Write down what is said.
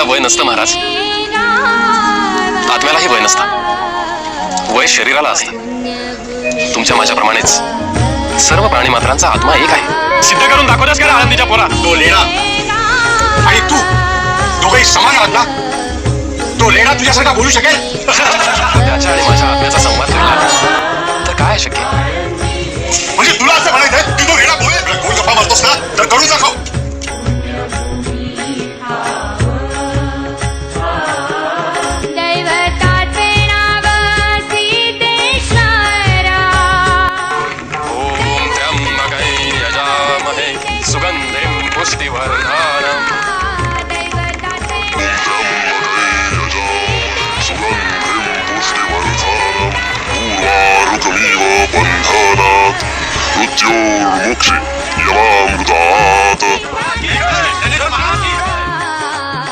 शरीराला वय नसतं महाराज. आत्म्यालाही वय नसतं. वय शरीराला असतं. तुमच्या माझ्याप्रमाणेच सर्व प्राणी मात्रांचा आत्मा एक आहे. सिद्ध करून दाखवल्यास का आनंदीच्या पोरा? तो लेणा. आणि तू दोघही समान आहात ना? तो लेणा तुझ्यासारखा बोलू शकेल? सुगन्धिं पुष्टिवर्धनम् दैवताचे पूर्वारुकमिव बन्धनात् मृत्योर्मुक्षि यमामृतात्.